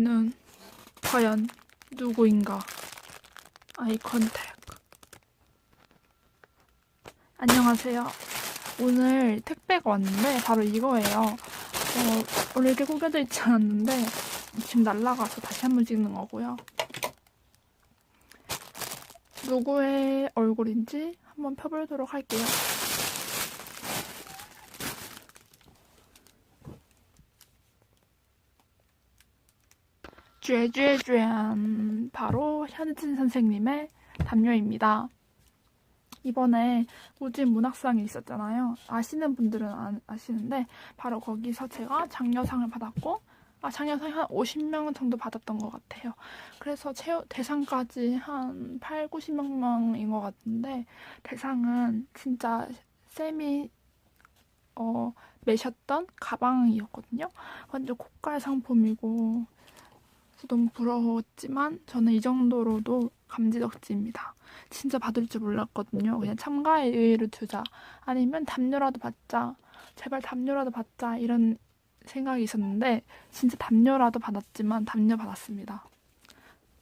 는 과연 누구인가? 아이 컨택. 안녕하세요. 오늘 택배가 왔는데 바로 이거예요. 어, 원래 이렇게 구겨져 있지 않았는데 지금 날라가서 다시 한번 찍는 거고요. 누구의 얼굴인지 한번 펴보도록 할게요. 쥐쥐쥐 바로 현진 선생님의 담요입니다. 이번에 우진 문학상이 있었잖아요. 아시는 분들은 아, 아시는데 바로 거기서 제가 장려상을 받았고 아 장려상이 한 50명 정도 받았던 것 같아요. 그래서 최, 대상까지 한 8, 90명인 것 같은데 대상은 진짜 쌤이 어, 매셨던 가방이었거든요. 완전 고가 상품이고 너무 부러웠지만 저는 이 정도로도 감지덕지입니다. 진짜 받을 줄 몰랐거든요. 그냥 참가의 의의를 두자. 아니면 담요라도 받자. 제발 담요라도 받자. 이런 생각이 있었는데 진짜 담요라도 받았지만 담요 받았습니다.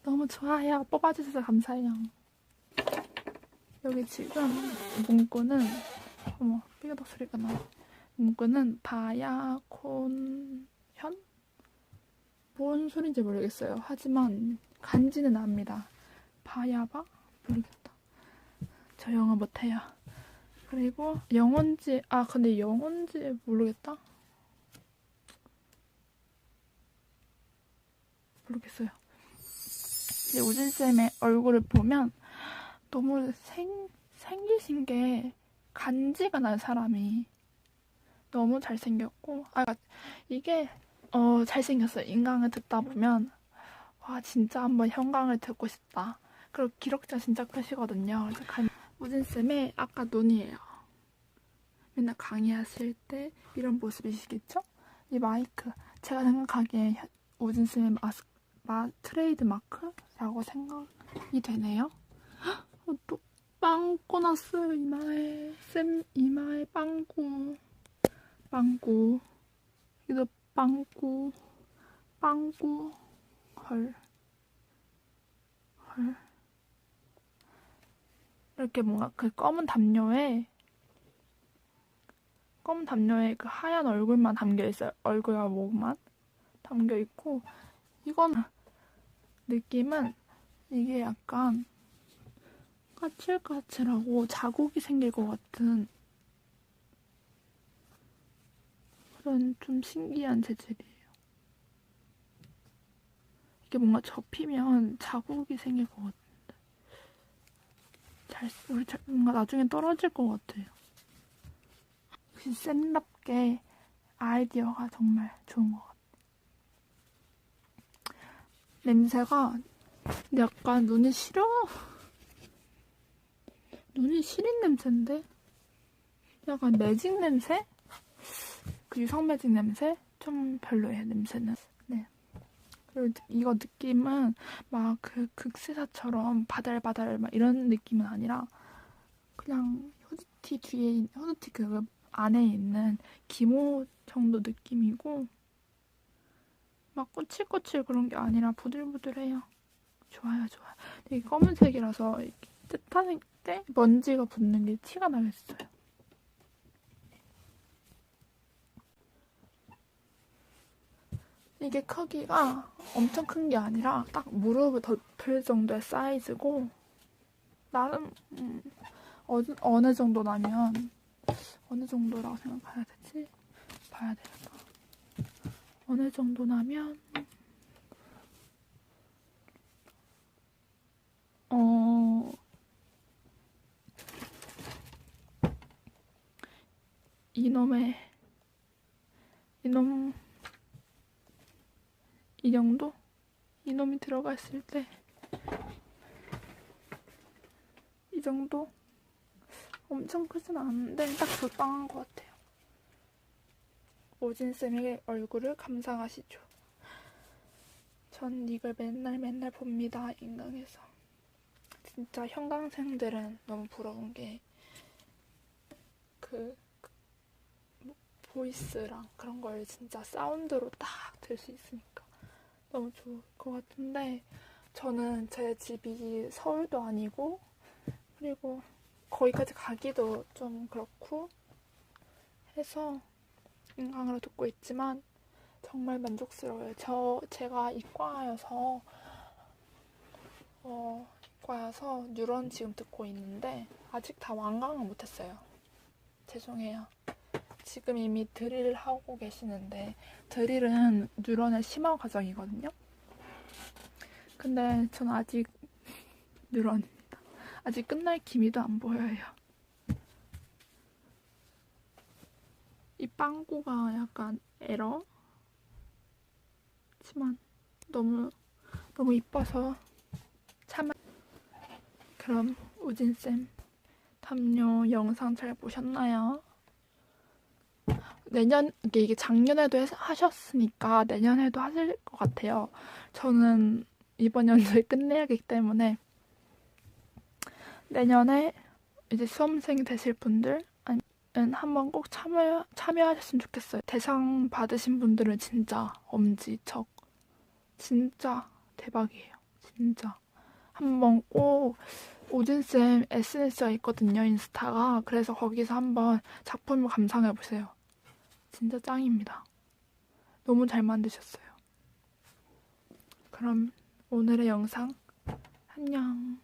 너무 좋아요. 뽑아주셔서 감사해요. 여기 지금 문구는 어머 삐그덕 소리가 나. 문구는 바야콘현? 뭔 소린지 모르겠어요. 하지만 간지는 압니다. 바야바? 모르겠다. 저 영어 못해요. 그리고 영어인지 아 근데 영어인지 모르겠다. 모르겠어요. 근데 우진 쌤의 얼굴을 보면 너무 생, 생기신 게 간지가 난 사람이 너무 잘생겼고 아 이게 어 잘생겼어요. 인강을 듣다 보면 와 진짜 한번 현강을 듣고 싶다. 그리고 기록자 진짜 크시거든요. 우진쌤의 아까 눈이에요. 맨날 강의하실 때 이런 모습이시겠죠? 이 마이크 제가 생각하기에 현- 우진쌤의 마스, 마, 트레이드 마크라고 생각이 되네요. 헉, 어, 또 빵꾸 났어요 이마에 쌤 이마에 빵꾸 빵꾸 이거 빵꾸 빵꾸 헐 헐. 이렇게 뭔가 그 검은 담요에 검은 담요에 그 하얀 얼굴만 담겨 있어요. 얼굴과 목만 담겨 있고 이건 느낌은 이게 약간 까칠까칠하고 자국이 생길 것 같은 그런 좀 신기한 재질이에요. 이게 뭔가 접히면 자국이 생길 것 같은데. 잘, 우리 잘, 뭔가 나중에 떨어질 것 같아요. 역시 쌤답게 아이디어가 정말 좋은 것 같아요. 냄새가 약간 눈이 시려. 눈이 시린 냄새인데? 약간 매직 냄새? 그 유성 매직 냄새? 좀 별로예요, 냄새는. 네. 그리고 이거 느낌은 막 그 극세사처럼 바달바달 막 이런 느낌은 아니라 그냥 후드티 뒤에 후드티 그 안에 있는 기모 정도 느낌이고 막 꼬칠꼬칠 그런 게 아니라 부들부들해요. 좋아요, 좋아요. 되게 검은색이라서 뜻하는 때 먼지가 붙는 게 티가 나겠어요. 이게 크기가 엄청 큰 게 아니라 딱 무릎을 덮을 정도의 사이즈고 나름 음, 어, 어느 정도라면 어느 정도라고 생각해야 되지? 봐야 되겠다. 어느 정도냐면 어 이놈의 이놈 이 정도? 이놈이 들어가 있을 때 이 정도? 엄청 크진 않은데 딱 적당한 것 같아요. 오진쌤의 얼굴을 감상하시죠. 전 이걸 맨날 맨날 봅니다. 인강에서. 진짜 형광생들은 너무 부러운 게그 보이스랑 그런 걸 진짜 사운드로 딱 들 수 있으니까 너무 좋을 것 같은데 저는 제 집이 서울도 아니고 그리고 거기까지 가기도 좀 그렇고 해서 인강으로 듣고 있지만 정말 만족스러워요. 저 제가 이과여서 어, 이과여서 뉴런 지금 듣고 있는데 아직 다 완강을 못했어요. 죄송해요. 지금 이미 드릴 하고 계시는데 드릴은 뉴런의 심화 과정이거든요. 근데 전 아직 뉴런입니다. 아직 끝날 기미도 안 보여요. 이 빵꾸가 약간 에러? 지만 너무 너무 이뻐서 참아. 그럼 우진쌤 담요 영상 잘 보셨나요? 내년 이게 작년에도 했- 하셨으니까 내년에도 하실 것 같아요. 저는 이번 연도에 끝내야 하기 때문에 내년에 이제 수험생 되실 분들 아니면 한번 꼭 참여 참여하셨으면 좋겠어요. 대상 받으신 분들은 진짜 엄지척 진짜 대박이에요. 진짜 한번 꼭 오진쌤 SNS가 있거든요. 인스타가 그래서 거기서 한번 작품을 감상해 보세요. 진짜 짱입니다. 너무 잘 만드셨어요. 그럼 오늘의 영상 안녕.